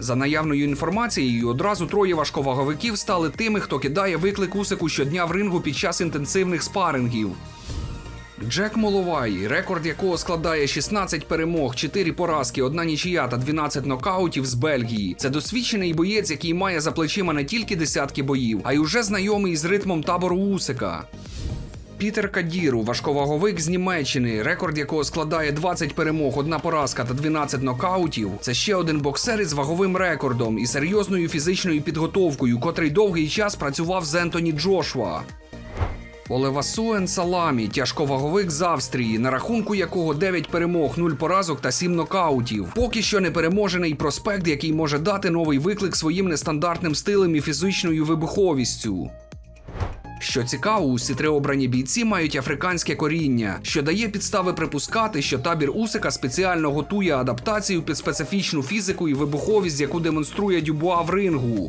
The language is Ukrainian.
За наявною інформацією, одразу троє важковаговиків стали тими, хто кидає виклик Усику щодня в рингу під час інтенсивних спарингів. Джек Моловай, рекорд якого складає 16 перемог, 4 поразки, 1 нічия та 12 нокаутів з Бельгії. Це досвідчений боєць, який має за плечима не тільки десятки боїв, а й уже знайомий з ритмом табору Усика. Пітер Кадіру, важковаговик з Німеччини, рекорд якого складає 20 перемог, одна поразка та 12 нокаутів. Це ще один боксер із ваговим рекордом і серйозною фізичною підготовкою, котрий довгий час працював з Ентоні Джошуа. Олевасуен Саламі, тяжковаговик з Австрії, на рахунку якого 9 перемог, 0 поразок та 7 нокаутів. Поки що непереможений проспект, який може дати новий виклик своїм нестандартним стилем і фізичною вибуховістю. Що цікаво, усі три обрані бійці мають африканське коріння, що дає підстави припускати, що табір Усика спеціально готує адаптацію під специфічну фізику і вибуховість, яку демонструє Дюбуа в рингу.